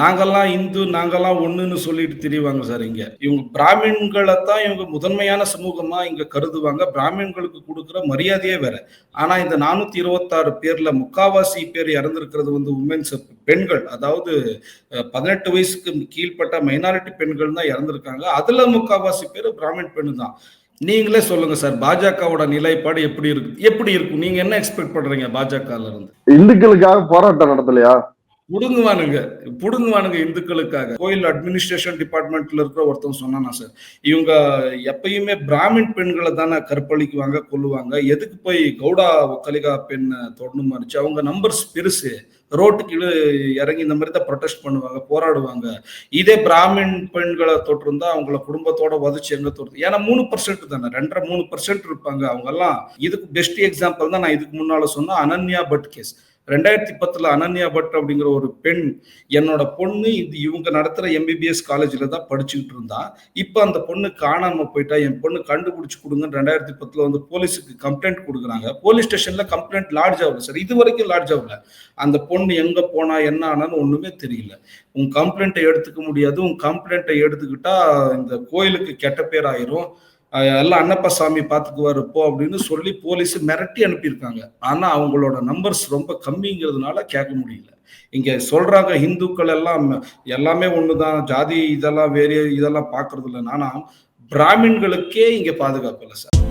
நாங்கெல்லாம் இந்து நாங்கெல்லாம் ஒண்ணுன்னு சொல்லிட்டு திரிவாங்க சார் இங்க. இவங்க பிராமின்களை தான் இவங்க முதன்மையான சமூகமா இங்க கருதுவாங்க. பிராமின்களுக்கு கொடுக்குற மரியாதையே வேற. ஆனா இந்த நானூத்தி இருபத்தாறு பேர்ல முக்காவாசி பேர் இறந்திருக்கிறது வந்து உமன்ஸ் பெண்கள். அதாவது பதினெட்டு வயசுக்கு கீழ்ப்பட்ட மைனாரிட்டி பெண்கள் தான் இறந்திருக்காங்க. அதுல முக்காவாசி பேர் பிராமின் பெண்ணு தான் நீங்களே சொல்லுங்க சார் பாஜகவோட நிலைப்பாடு எப்படி இருக்கு? எப்படி இருக்கும்? நீங்க என்ன எக்ஸ்பெக்ட் பண்றீங்க பாஜக இருந்து? இந்துக்களுக்காக போராட்டம் நடத்தலையா? புடுங்குவானுங்க புடுங்குவானுங்க இந்துக்களுக்காக. கோயில் அட்மினிஸ்ட்ரேஷன் டிபார்ட்மெண்ட்ல இருக்கிற ஒருத்தன் சொன்னானா சார் இவங்க எப்பயுமே பிராமின் பெண்களை தானே கற்பழிக்குவாங்க கொல்லுவாங்க. எதுக்கு போய் கவுடா ஒக்கலிகா பெண் தொடணுமா இருந்துச்சு அவங்க நம்பர்ஸ் பெருசு. ரோட்டுக்கு இழு இறங்கி இந்த மாதிரி தான் ப்ரொடெஸ்ட் பண்ணுவாங்க போராடுவாங்க. இதே பிராமின் பெண்களை தொட்டிருந்தா அவங்கள குடும்பத்தோட வதச்சு எங்க தொட்டு ஏன்னா மூணு பர்சன்ட் தானே ரெண்டரை மூணு பர்சன்ட் இருப்பாங்க. அவங்க எல்லாம் இதுக்கு பெஸ்ட் எக்ஸாம்பிள் தான் நான் இதுக்கு முன்னால சொன்ன அனன்யா பட் கேஸ் ரெண்டாயிரத்தி பத்துல அனன்யா பட் அப்படிங்கிற ஒரு பெண் என்னோட பொண்ணு இது இவங்க நடத்துற எம்பிபிஎஸ் காலேஜில் தான் படிச்சுக்கிட்டு இருந்தா. இப்போ அந்த பொண்ணு காணாம போயிட்டா என் பொண்ணு கண்டுபிடிச்சு கொடுங்கன்னு ரெண்டாயிரத்தி பத்துல வந்து போலீஸுக்கு கம்ப்ளைண்ட் கொடுக்குறாங்க. போலீஸ் ஸ்டேஷன்ல கம்ப்ளைண்ட் லார்ஜ் ஆகல சார் இது வரைக்கும் லார்ஜ் ஆகல. அந்த பொண்ணு எங்க போனா என்ன ஆனான்னு ஒண்ணுமே தெரியல. உன் கம்ப்ளைண்ட்டை எடுத்துக்க முடியாது. உன் கம்ப்ளைண்ட்டை எடுத்துக்கிட்டா இந்த கோயிலுக்கு கெட்ட பேர் ஆயிரும். எல்லாம் அன்னப்பா சாமி பார்த்துக்குவாரு போ அப்படின்னு சொல்லி போலீஸ் மிரட்டி அனுப்பியிருக்காங்க. ஆனால் அவங்களோட நம்பர்ஸ் ரொம்ப கம்மிங்கிறதுனால கேட்க முடியல. இங்கே சொல்கிறாங்க இந்துக்கள் எல்லாம் எல்லாமே ஒன்று தான் ஜாதி இதெல்லாம் வேறு இதெல்லாம் பார்க்கறது இல்லை ஆனா பிராமின்களுக்கே இங்கே பாதுகாப்பு இல்லை சார்.